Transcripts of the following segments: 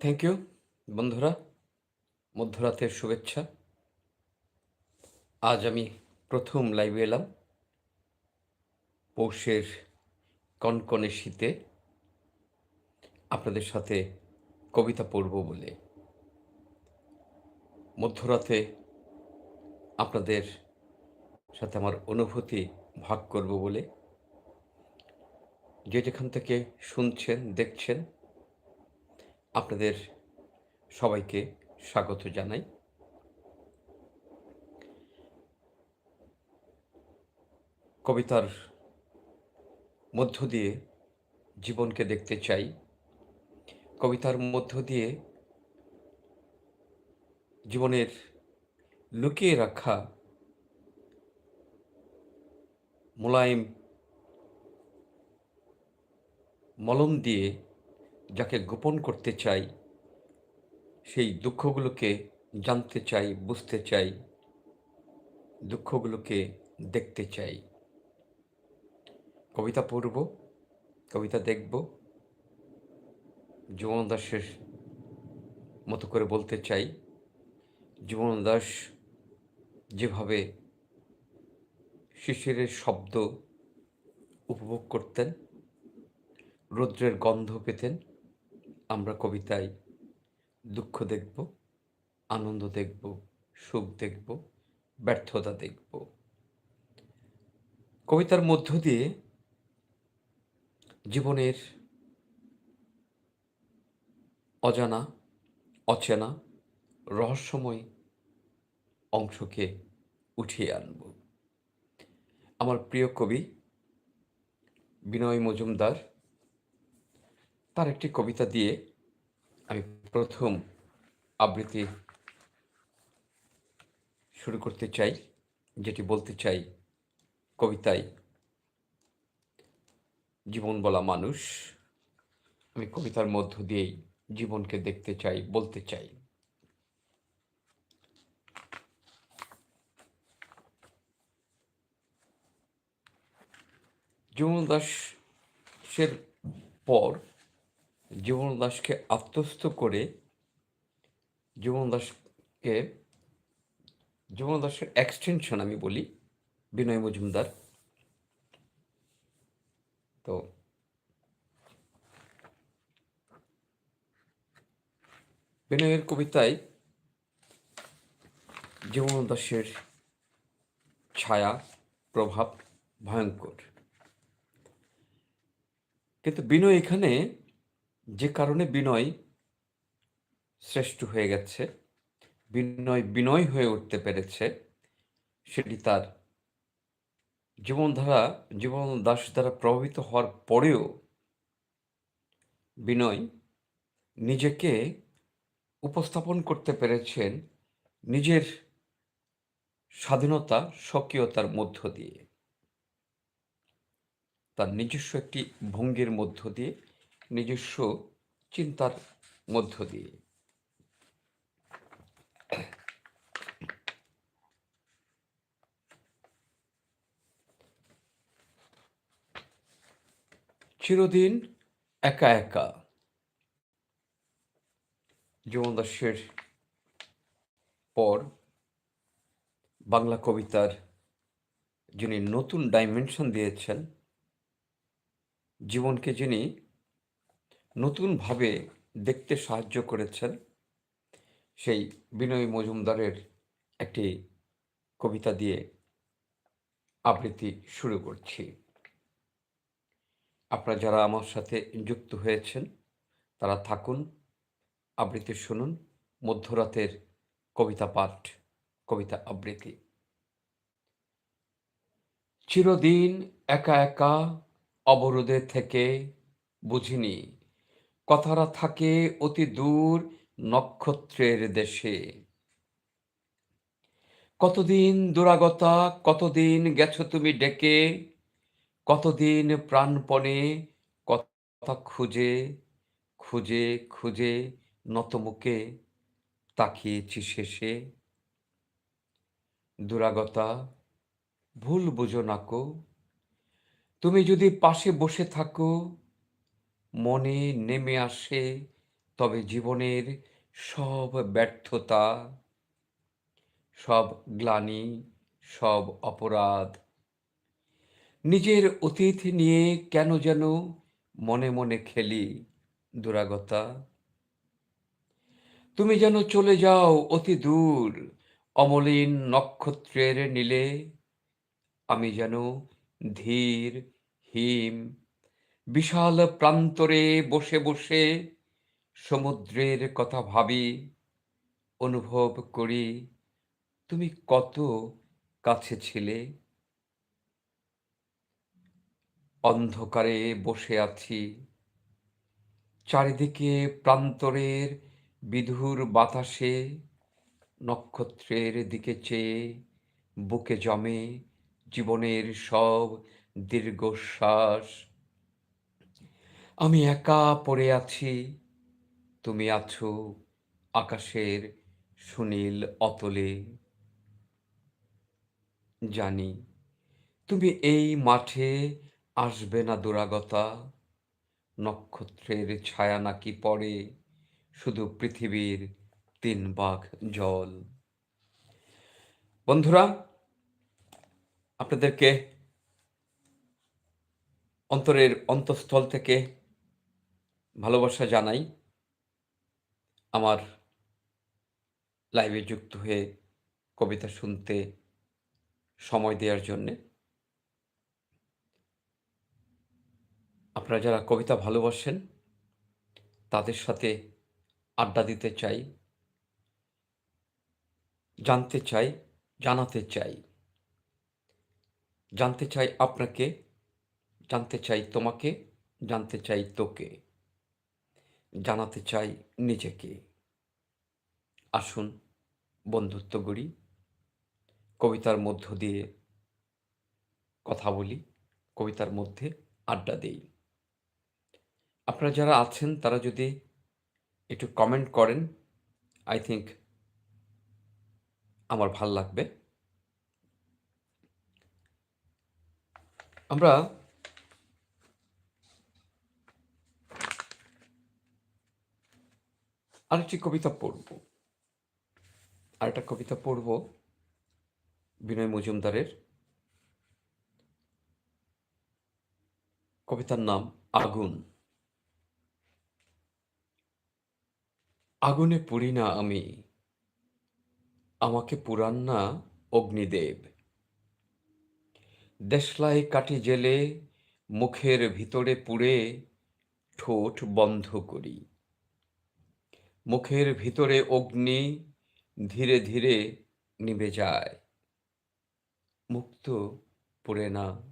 Thank you বন্ধুরা, মধ্যরাতের শুভেচ্ছা। আজ আমি প্রথম লাইভে এলাম পৌষের কনকনে শীতে। আপনাদের সাথে কবিতা পড়ব বলে। মধ্যরাতে আপনাদের সাথে আমার অনুভূতি ভাগ করব বলে। যে যেখান থেকে শুনছেন, দেখছেন আপনাদের সবাইকে স্বাগত জানাই। কবিতার মধ্য দিয়ে জীবনকে দেখতে চাই। কবিতার মধ্য দিয়ে জীবনের লুকিয়ে রাখা মোলায়েম, মলম দিয়ে যাকে গোপন করতে চাই, সেই দুঃখগুলোকে জানতে চাই, বুঝতে চাই, দুঃখগুলোকে দেখতে চাই। কবিতা পড়ব, কবিতা দেখব জীবন দাসের মতো করে বলতে চাই। জীবন দাস যেভাবে শিশিরের শব্দ উপভোগ করতেন, রৌদ্রের গন্ধ পেতেন আমরা কবিতায় দুঃখ দেখব, আনন্দ দেখব, সুখ দেখব, ব্যর্থতা দেখব। কবিতার মধ্য দিয়ে জীবনের অজানা, অচেনা, রহস্যময় অংশকে উঠিয়ে আনব। আমার প্রিয় কবি বিনয় মজুমদার তার একটি কবিতা দিয়ে আমি প্রথম আবৃত্তি শুরু করতে চাই, যেটি বলতে চাই কবিতায়, জীবন বলা মানুষ, আমি কবিতার মধ্য দিয়েই জীবনকে দেখতে চাই, বলতে চাই। জীবন দাসের পর জীবন দাসকে আত্মস্থ করে জীবন দাসকে জীবন দাসের এক্সটেনশন আমি বলি, বিনয় মজুমদার। তো বিনয়ের কবিতায় জীবন দাসের ছায়া, প্রভাব ভয়ঙ্কর। কিন্তু বিনয় এখানে যে কারণে বিনয় শ্রেষ্ঠ হয়ে গেছে, বিনয় বিনয় হয়ে উঠতে পেরেছে, সেটি তার জীবনধারা জীবন দাস দ্বারা প্রভাবিত হওয়ার পরেও বিনয় নিজেকে উপস্থাপন করতে পেরেছেন নিজের স্বাধীনতা, স্বকীয়তার মধ্য দিয়ে। তার নিজস্ব একটি ভঙ্গির মধ্য দিয়ে নিজস্ব চিন্তার মধ্য দিয়ে। চিরদিন একা একা। জীবন দাসের পর বাংলা কবিতার যিনি নতুন ডাইমেনশন দিয়েছেন, জীবনকে যিনি নতুনভাবে দেখতে সাহায্য করেছেন সেই বিনয় মজুমদারের একটি কবিতা দিয়ে আবৃত্তি শুরু করছি। আপনারা যারা আমার সাথে যুক্ত হয়েছেন, তারা থাকুন, আবৃত্তি শুনুন, মধ্যরাতের কবিতা পাঠ, কবিতা আবৃত্তি। চিরদিন একা একা অবরোধে থেকে বুঝিনি কথারা থাকে অতি দূর নক্ষত্রের দেশে। কতদিন দুরাগতা, কতদিন গেছো তুমি ডেকে? কতদিন প্রাণপণে কথা খুঁজে খুঁজে খুঁজে নতমুখে তাকিয়েছি শেষে। দুরাগতা, ভুল বুঝো নাকো তুমি যদি পাশে বসে থাকো মনে নেমে আসে তবে জীবনের সব ব্যর্থতা। সব গ্লানি, সব অপরাধ। নিজের অতীত নিয়ে কেন যেন মনে মনে খেলি দুরাগতা। তুমি যেন চলে যাও অতি দূর, অমলিন নক্ষত্রের নীলে। আমি যেন ধীর, হিম বিশাল প্রান্তরে বসে বসে সমুদ্রের কথা ভাবি, অনুভব করি, তুমি কত কাছে ছিলে? অন্ধকারে বসে আছি, চারিদিকে প্রান্তরের বিধুর বাতাসে, নক্ষত্রের দিকে চেয়ে বুকে জমে জীবনের সব দীর্ঘশ্বাস। আমি একা পড়ে আছি। তুমি আছো আকাশের সুনীল অতলে। জানি তুমি এই মাঠে আসবে না দুরাগতা। নক্ষত্রের ছায়া নাকি পড়ে শুধু পৃথিবীর তিন বাঘ জল। বন্ধুরা, আপনাদেরকে অন্তরের অন্তঃস্থল থেকে ভালোবাসা জানাই। আমার লাইভে যুক্ত হয়ে কবিতা শুনতে সময় দেওয়ার জন্যে। আপনারা যারা কবিতা ভালোবাসেন, তাদের সাথে আড্ডা দিতে চাই, জানতে চাই, জানাতে চাই। জানতে চাই আপনাকে, জানতে চাই তোমাকে, জানতে চাই তোকে। জানাতে চাই নিজেকে। আসুন বন্ধুত্ব গড়ি কবিতার মধ্য দিয়ে কথা বলি, কবিতার মধ্যে আড্ডা দেই। আপনারা যারা আছেন, তারা যদি একটু কমেন্ট করেন আই থিঙ্ক আমার ভালো লাগবে। আমরা আরেকটি কবিতা পড়ব। আরেকটা কবিতা পড়ব বিনয় মজুমদারের। কবিতার নাম আগুন। আগুনে পুড়ি না আমি, আমাকে পুরান না অগ্নিদেব। দেশলাই কাঠি জেলে মুখের ভিতরে পুড়ে ঠোঁট বন্ধ করি। মুখের ভিতরে অগ্নি ধীরে ধীরে নিভে যায়। মুক্ত পড়ে না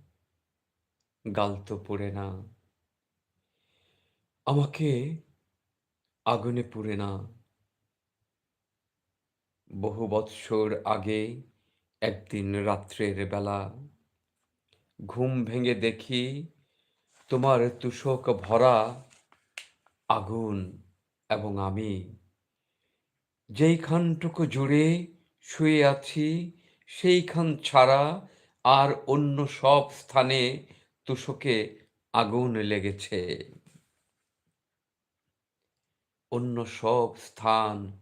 গাল তো পড়ে না। আমাকে আগুনে পুড়ে না। বহু বৎসর আগে, একদিন রাত্রের বেলা, ঘুম ভেঙে দেখি তোমার তুষক ভরা আগুন। এবং আমি যেইখানটুকু জুড়ে শুয়ে আছি, সেইখান ছাড়া আর অন্য সব স্থানে তুষকে আগুন লেগেছে। অন্য সব স্থান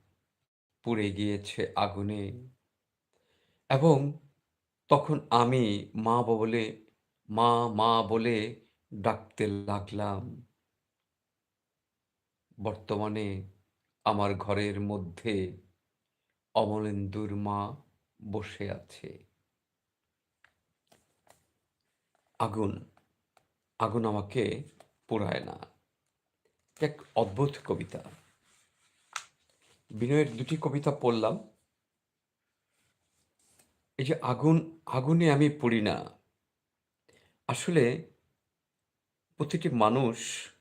পুড়ে গিয়েছে আগুনে। এবং তখন আমি মা বলে, মা মা বলে ডাকতে লাগলাম। বর্তমানে আমার ঘরের মধ্যে অমলেন্দুর মা বসে আছে। আগুন আগুন আমাকে পোড়ায় না। এক অদ্ভুত কবিতা। বিনয়ের দুটি কবিতা পড়লাম। এই যে আগুন, আগুনে আমি পড়ি না। আসলে প্রতিটি মানুষ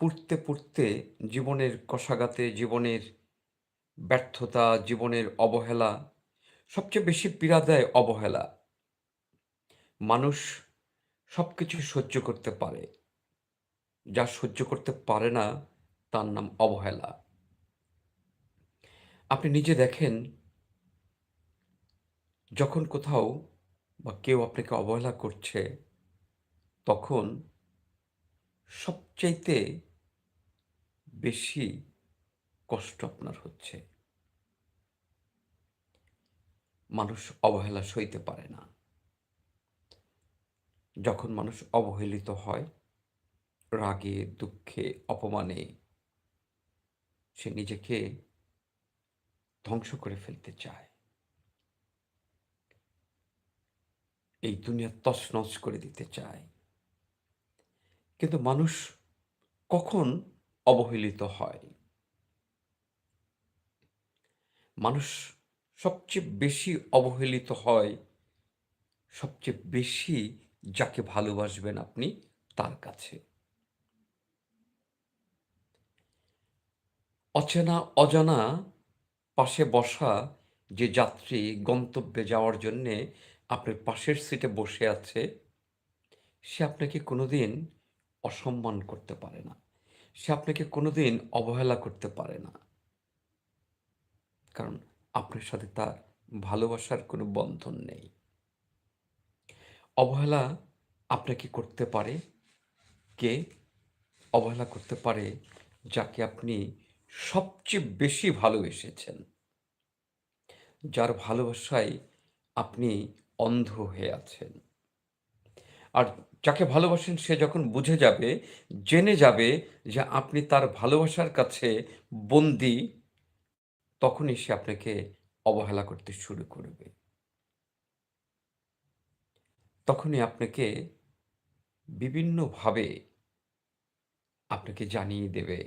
পুড়তে পুড়তে জীবনের কষাগাতে জীবনের ব্যর্থতা, জীবনের অবহেলা, সবচেয়ে বেশি পীড়া দেয় অবহেলা। মানুষ সব কিছু সহ্য করতে পারে। যা সহ্য করতে পারে না, তার নাম অবহেলা। আপনি নিজে দেখেন, যখন কোথাও বা কেউ আপনাকে অবহেলা করছে, তখন সবচাইতে বেশি কষ্ট আপনার হচ্ছে। মানুষ অবহেলা সইতে পারে না। যখন মানুষ অবহেলিত হয়, রাগে, দুঃখে, অপমানে, সে নিজেকে ধ্বংস করে ফেলতে চায়। এই দুনিয়া তছনছ করে দিতে চায়। কিন্তু মানুষ কখন অবহেলিত হয়। মানুষ সবচেয়ে বেশি অবহেলিত হয়, সবচেয়ে বেশি যাকে ভালোবাসবেন আপনি, তার কাছে। অচেনা, অজানা পাশে বসা যে যাত্রী গন্তব্যে যাওয়ার জন্যে আপনার পাশের সিটে বসে আছে, সে আপনাকে কোনোদিন অসম্মান করতে পারে না। সে আপনাকে কোনোদিন অবহেলা করতে পারে না। কারণ আপনার সাথে তার ভালোবাসার কোনো বন্ধন নেই। অবহেলা আপনাকে করতে পারে। কে অবহেলা করতে পারে যাকে আপনি সবচেয়ে বেশি ভালোবেসেছেন। যার ভালোবাসায় আপনি অন্ধ হয়ে আছেন। আর যাকে ভালোবাসেন সে যখন বুঝে যাবে, জেনে যাবে যে আপনি তার ভালোবাসার কাছে বন্দি, তখনই সে আপনাকে অবহেলা করতে শুরু করবে। তখনই আপনাকে বিভিন্নভাবে আপনাকে জানিয়ে দেবে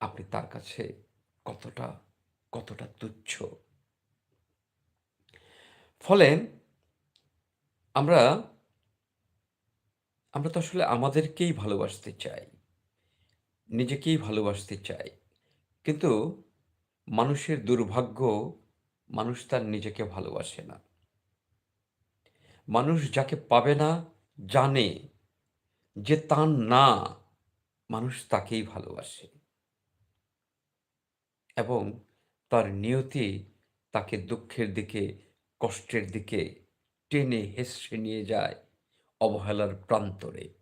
আপনি তার কাছে কতটা কতটা তুচ্ছ। ফলে আমরা আমরা তো আসলে আমাদেরকেই ভালোবাসতে চাই, নিজেকেই ভালোবাসতে চাই। কিন্তু মানুষের দুর্ভাগ্য, মানুষ তার নিজেকে ভালোবাসে না। মানুষ যাকে পাবে না, জানে যে তার না, মানুষ তাকেই ভালোবাসে। এবং তার নিয়তি তাকে দুঃখের দিকে, কষ্টের দিকে টেনে হেসে নিয়ে যায়। অবহেলার প্রান্তরে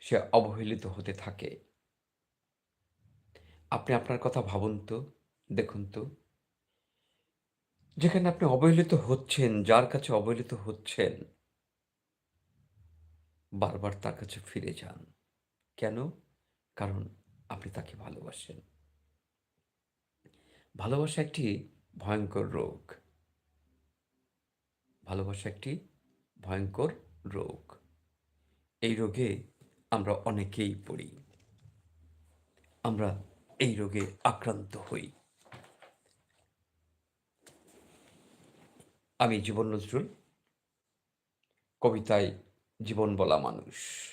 সে অবহেলিত হতে থাকে। আপনি আপনার কথা ভাবুন তো, দেখুন তো। যেখানে আপনি অবহেলিত হচ্ছেন, যার কাছে অবহেলিত হচ্ছেন, বারবার তার কাছে ফিরে যান। কেন? কারণ আপনি তাকে ভালোবাসেন। ভালোবাসা একটি ভয়ঙ্কর রোগ। ভালোবাসা একটি ভয়ঙ্কর রোগ। এই রোগে আমরা অনেকেই পড়ি। আমরা এই রোগে আক্রান্ত হই। আমি জীবন নজরুল, কবিতায় জীবন বলা মানুষ।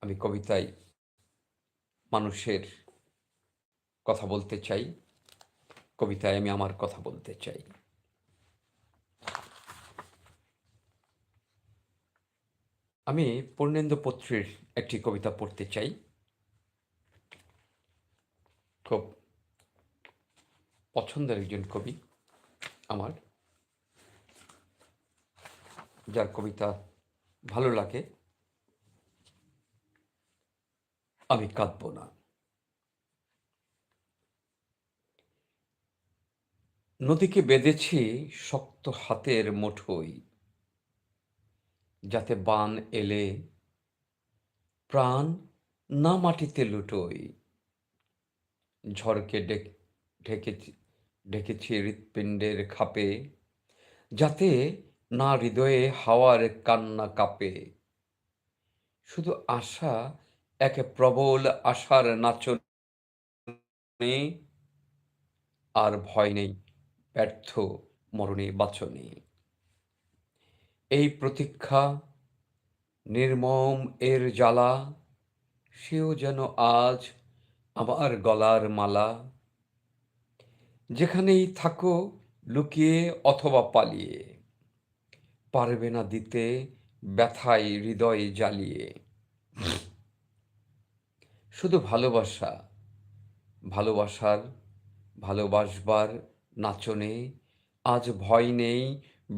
আমি কবিতায় মানুষের কথা বলতে চাই, কবিতায় আমি আমার কথা বলতে চাই। আমি পূর্ণেন্দু পত্রের একটি কবিতা পড়তে চাই। খুব পছন্দের একজন কবি আমার, যার কবিতা ভালো লাগে। আমি কাঁদব না। নদীকে বেঁধেছি শক্ত হাতের মুঠোই যাতে বান এলে প্রাণ না মাটিতে লুটোই ঝড়কে ঢেকেছি ঢেকেছি হৃৎপিণ্ডের খাপে, যাতে না হৃদয়ে হাওয়ার কান্না কাঁপে। শুধু আশা, একে প্রবল আশার নাচনে আর ভয় নেই, ব্যর্থ মরণে বাচনে। এই প্রতীক্ষা নির্মম এর জ্বালা, সেও যেন আজ আমার গলার মালা। যেখানেই থাকো, লুকিয়ে অথবা পালিয়ে, পারবে না দিতে ব্যথায় হৃদয় জ্বালিয়ে। শুধু ভালোবাসা, ভালোবাসার, ভালোবাসবার নাচনে আজ ভয় নেই,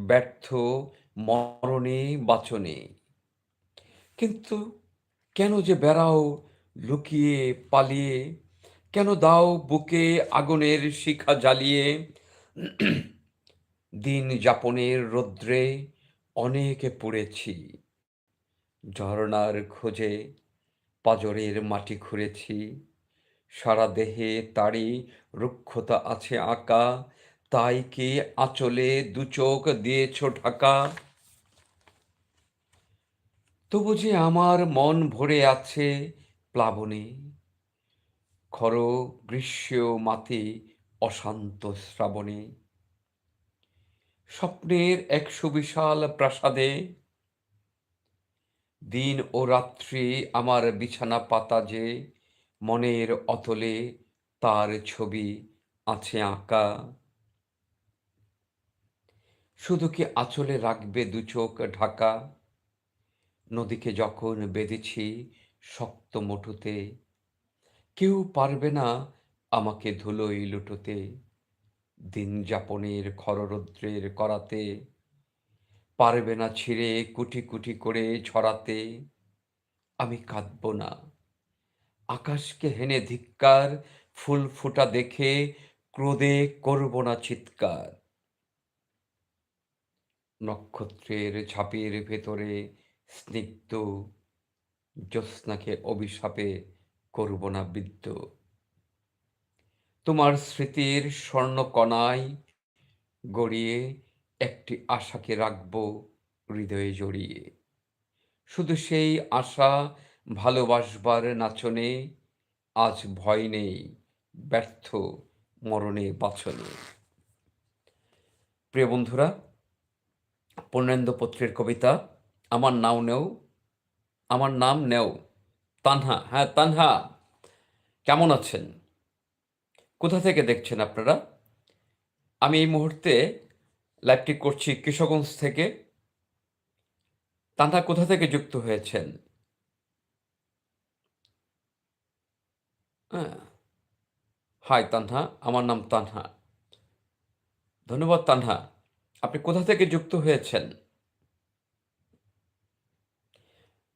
ব্যর্থ মরণে বাচনে। কিন্তু কেন যে বেড়াও লুকিয়ে পালিয়ে, কেন দাও বুকে আগুনের শিখা জ্বালিয়ে? দিন যাপনের রৌদ্রে অনেকে পড়েছি। ঝরনার খোঁজে পাজরের মাটি খুঁড়েছি। সারা দেহে তারই রুক্ষতা আছে আঁকা। তাই কি আঁচলে দু চোখ দিয়েছ ঢাকা? তবু যে আমার মন ভরে আছে প্লাবনে খর গ্রীষ্ম মাতে অশান্ত শ্রাবণে। স্বপ্নের এক সুবিশাল প্রাসাদে দিন ও রাত্রি আমার বিছানা পাতা যে মনের অতলে, তার ছবি আছে আঁকা। শুধু কি আঁচলে রাখবে দু চোখ ঢাকা? নদীকে যখন বেঁধেছি শক্ত মুঠোতে, কেউ পারবে না আমাকে ধুলোই লুটোতে, দিন যাপনের খররৌদ্রের করাতে, পারবে না ছিঁড়ে কুটি কুটি করে ছড়াতে, আমি কাঁদব না। আকাশকে হেনে ধিক্কার, ফুল ফোটা দেখে ক্রোধে করব না চিৎকার। নক্ষত্রের ছাপের ভেতরে স্নিগ্ধ জ্যোৎস্নাকে অভিশাপে করব না বিদ্য তোমার স্মৃতির স্বর্ণকণায় গড়িয়ে একটি আশাকে রাখব হৃদয়ে জড়িয়ে। শুধু সেই আশা ভালোবাসবার নাচনে আজ ভয় নেই, ব্যর্থ মরণে বাছনে প্রিয় বন্ধুরা পূর্ণেন্দ্র পত্রের কবিতা আমার নাও নেও, আমার নাম নেও। তানহা হ্যাঁ তানহা, কেমন আছেন? কোথা থেকে দেখছেন আপনারা? আমি এই মুহূর্তে লাইভটি করছি কিশোরগঞ্জ থেকে। তানহা, কোথা থেকে যুক্ত হয়েছেন? হ্যাঁ। হাই তানহা, আমার নাম তানহা। ধন্যবাদ, তানহা। আপনি কোথা থেকে যুক্ত হয়েছেন?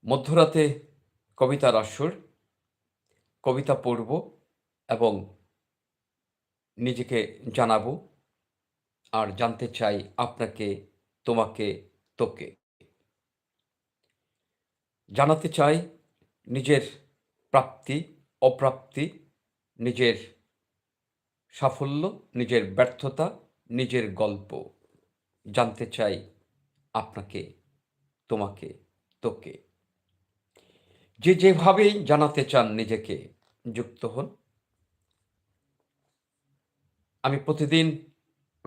মধ্যরাতে কবিতার আসর, কবিতা পড়ব এবং নিজেকে জানাব আর জানতে চাই আপনাকে, তোমাকে, তোকে। জানাতে চাই নিজের প্রাপ্তি, অপ্রাপ্তি, নিজের সাফল্য, নিজের ব্যর্থতা, নিজের গল্প। জানতে চাই আপনাকে, তোমাকে, তোকে। যে যেভাবেই জানাতে চান নিজেকে, যুক্ত হন। আমি প্রতিদিন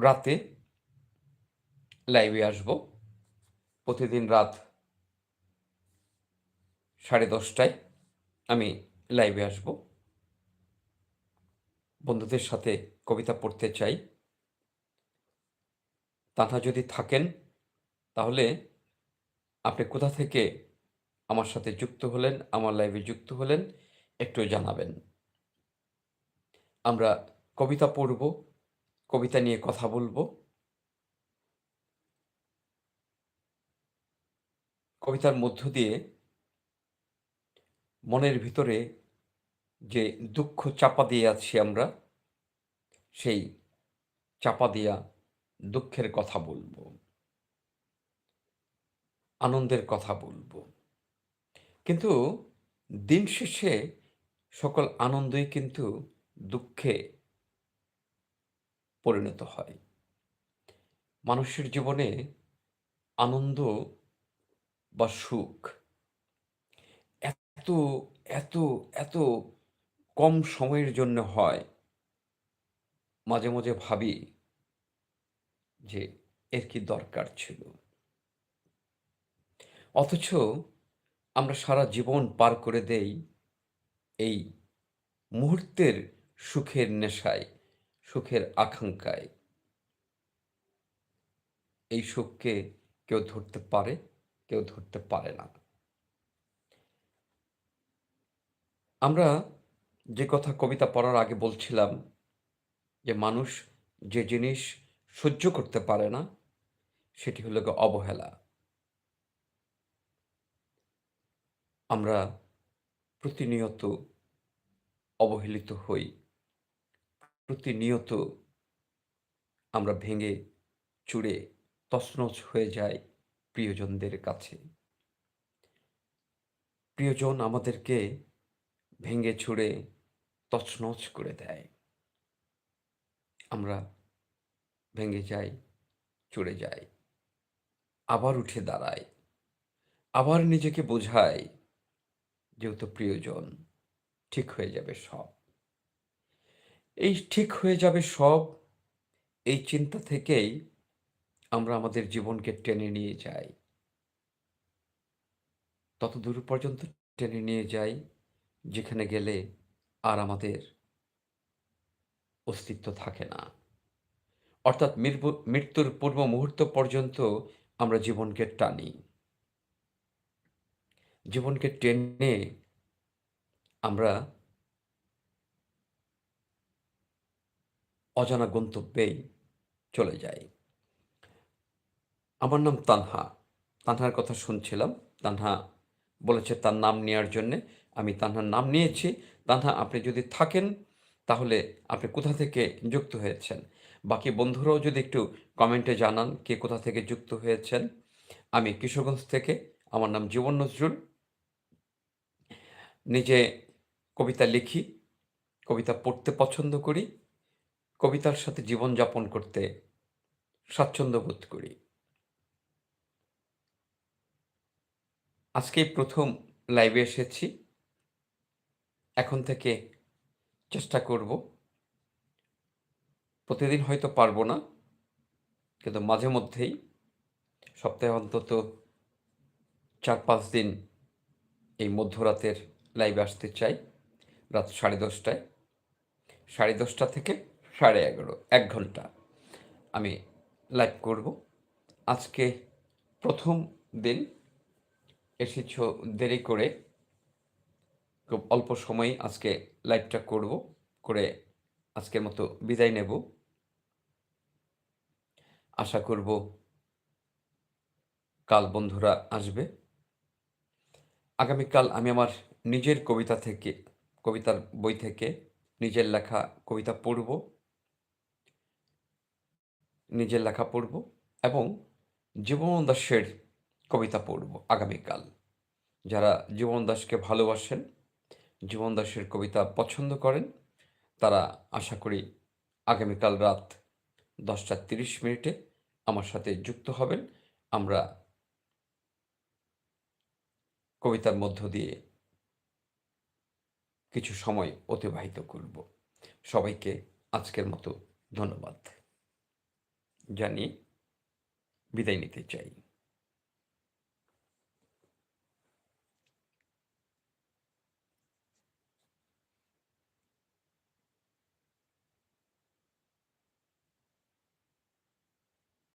রাতে লাইভে আসব। প্রতিদিন রাত সাড়ে দশটায় আমি লাইভে আসব। বন্ধুদের সাথে কবিতা পড়তে চাই। তারা যদি থাকেন, তাহলে আপনি কোথা থেকে আমার সাথে যুক্ত হলেন, আমার লাইভে যুক্ত হলেন, একটু জানাবেন। আমরা কবিতা পড়ব, কবিতা নিয়ে কথা বলব। কবিতার মধ্য দিয়ে মনের ভিতরে যে দুঃখ চাপা দিয়ে আছি আমরা, সেই চাপা দিয়া দুঃখের কথা বলব। আনন্দের কথা বলব। কিন্তু দিন শেষে সকল আনন্দই কিন্তু দুঃখে পরিণত হয়। মানুষের জীবনে আনন্দ বা সুখ এত এত এত কম সময়ের জন্য হয়। মাঝে মাঝে ভাবি যে এর কি দরকার ছিল? অথচ আমরা সারা জীবন পার করে দেই এই মুহূর্তের সুখের নেশায়, সুখের আকাঙ্ক্ষায়। এই সুখকে কেউ ধরতে পারে, কেউ ধরতে পারে না। আমরা যে কথা কবিতা পড়ার আগে বলছিলাম যে মানুষ যে জিনিস সহ্য করতে পারে না, সেটি হলো অবহেলা। আমরা প্রতিনিয়ত অবহেলিত হই। প্রতিনিয়ত আমরা ভেঙে চুড়ে তছনছ হয়ে যাই প্রিয়জনদের কাছে। প্রিয়জন আমাদেরকে ভেঙে ছুঁড়ে তছনছ করে দেয়। আমরা ভেঙে যাই, চড়ে যাই। আবার উঠে দাঁড়াই। আবার নিজেকে বোঝাই যেহেতু প্রিয়জন, ঠিক হয়ে যাবে সব। এই ঠিক হয়ে যাবে সব, এই চিন্তা থেকেই আমরা আমাদের জীবনকে টেনে নিয়ে যাই। তত দূর পর্যন্ত টেনে নিয়ে যাই যেখানে গেলে আর আমাদের অস্তিত্ব থাকে না। অর্থাৎ মৃত্যুর পূর্ব মুহূর্ত পর্যন্ত আমরা জীবনকে টানি। জীবনকে টেনে আমরা অজানা গন্তব্যেই চলে যাই। আমার নাম তানহা। তানহার কথা শুনছিলাম। তানহা বলেছে তার নাম নেওয়ার জন্যে। আমি তানহার নাম নিয়েছি। তানহা, আপনি যদি থাকেন, তাহলে আপনি কোথা থেকে যুক্ত হয়েছেন? বাকি বন্ধুরাও যদি একটু কমেন্টে জানান, কে কোথা থেকে যুক্ত হয়েছেন? আমি কিশোরগঞ্জ থেকে। আমার নাম জীবন নজরুল। নিজে কবিতা লিখি, কবিতা পড়তে পছন্দ করি, কবিতার সাথে জীবনযাপন করতে স্বাচ্ছন্দ্য বোধ করি। আজকেই প্রথম লাইভে এসেছি। এখন থেকে চেষ্টা করব। প্রতিদিন হয়তো পারব না, কিন্তু মাঝে মধ্যেই, সপ্তাহে অন্তত চার পাঁচ দিন এই মধ্যরাতের লাইভে আসতে চাই, রাত সাড়ে দশটায়। সাড়ে দশটা থেকে সাড়ে এগারো, এক ঘণ্টা আমি লাইভ করব। আজকে প্রথম দিন, এসেছ দেরি করে খুব অল্প সময়ে আজকে লাইভটা করব, করে আজকের মতো বিদায় নেব। আশা করব কাল বন্ধুরা আসবে। আগামীকাল আমি আমার নিজের কবিতা থেকে, কবিতার বই থেকে, নিজের লেখা কবিতা পড়ব, নিজের লেখা পড়ব এবং জীবন দাসের কবিতা পড়ব আগামীকাল। যারা জীবন দাসকে ভালোবাসেন জীবন দাসের কবিতা পছন্দ করেন, তারা আশা করি আগামীকাল রাত দশটা তিরিশ মিনিটে আমার সাথে যুক্ত হবেন। আমরা কবিতার মধ্য দিয়ে কিছু সময় অতিবাহিত করব। সবাইকে আজকের মতো ধন্যবাদ। জানিয়ে বিদায় নিতে চাই।